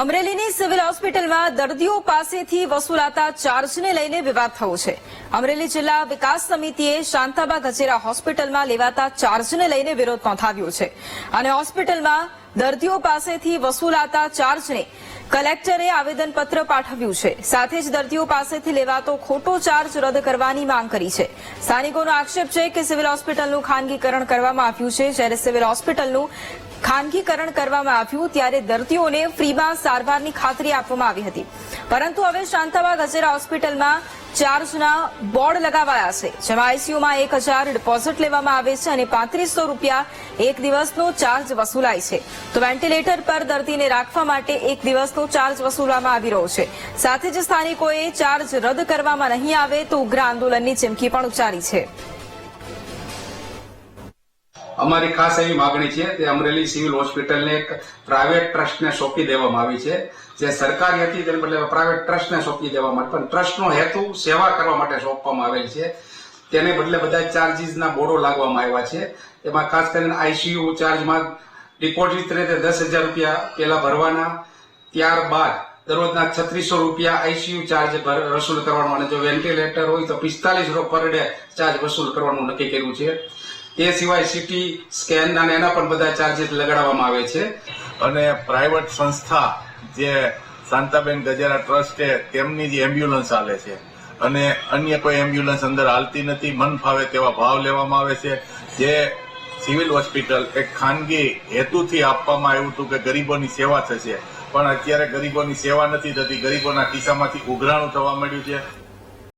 અમરેલીની civil હોસ્પિટલમાં દર્દીઓ પાસેથી વસૂલાતા ચાર્જને લઈને વિવાદ થયો છે. અમરેલી જિલ્લા વિકાસ સમિતિએ શાંતાબા ગજેરા હોસ્પિટલમાં લેવાતા ચાર્જને લઈને વિરોધ નોંધાવ્યો છે. અને હોસ્પિટલમાં દર્દીઓ પાસેથી વસૂલાતા ચાર્જને કલેક્ટરે આવેદનપત્ર પાઠવ્યું છે. સાથે જ દર્દીઓ પાસેથી લેવાતો ખોટો ચાર્જ રદ કરવાની માંગ કરી છે. સ્થાનિકોનો આક્ષેપ છે કે સિવિલ હોસ્પિટલનું ખાનગીકરણ કરવામાં આવ્યું છે. જ્યારે સિવિલ હોસ્પિટલનું ખાનગીકરણ કરવામાં આવ્યું, ત્યારે દર્દીઓને ફ્રીમાં સારવારની ખાતરી આપવામાં આવી હતી. પરંતુ હવે શાંતાબા ગજેરા હોસ્પિટલમાં ચાર્જના બોર્ડ લગાવાયા છે. જેમાં આઈસીયુમાં એક હજાર ડિપોઝિટ લેવામાં આવે છે અને પાંત્રીસો રૂપિયા એક દિવસનો ચાર્જ વસૂલાય છે. તો વેન્ટિલેટર પર દર્દીને રાખવા માટે એક દિવસનો ચાર્જ વસૂલવામાં આવી રહ્યો છે. સાથે જ સ્થાનિકોએ ચાર્જ રદ કરવામાં નહીં આવે તો ઉગ્ર આંદોલનની ચીમકી પણ ઉચ્ચારી છે. અમારી ખાસ એવી માગણી છે તે અમરેલી સિવિલ હોસ્પિટલને એક પ્રાઇવેટ ટ્રસ્ટને સોંપી દેવામાં આવી છે. જે સરકારી હતી તેને બદલે પ્રાઇવેટ ટ્રસ્ટને સોંપી દેવામાં માટે પણ ટ્રસ્ટનો હેતુ સેવા કરવા માટે સોંપવામાં આવેલ છે. તેને બદલે બધા ચાર્જીસના બોર્ડો લાગવામાં આવ્યા છે. એમાં ખાસ કરીને આઈસીયુ ચાર્જમાં ડિપોઝિટ રીતે દસ હજાર રૂપિયા પેલા ભરવાના. ત્યારબાદ દરરોજના છત્રીસો રૂપિયા આઈસીયુ ચાર્જ વસૂલ કરવાનો. અને જો વેન્ટિલેટર હોય તો પિસ્તાલીસ રૂપિયા પર ડે ચાર્જ વસૂલ કરવાનું નક્કી કર્યું છે. તે સિવાય સિટી સ્કેન અને એના પણ બધા ચાર્જીસ લગાડવામાં આવે છે. અને પ્રાઇવેટ સંસ્થા જે શાંતાબેન ગજેરા ટ્રસ્ટ છે, તેમની જે એમ્બ્યુલન્સ હાલે છે. અને અન્ય કોઈ એમ્બ્યુલન્સ અંદર હાલતી નથી, મન ફાવે તેવા ભાવ લેવામાં આવે છે. જે સિવિલ હોસ્પિટલ એક ખાનગી હેતુથી આપવામાં આવ્યું હતું કે ગરીબોની સેવા થશે. પણ અત્યારે ગરીબોની સેવા નથી થતી, ગરીબોના ખિસ્સામાંથી ઉઘરાણું થવા માંડ્યું છે.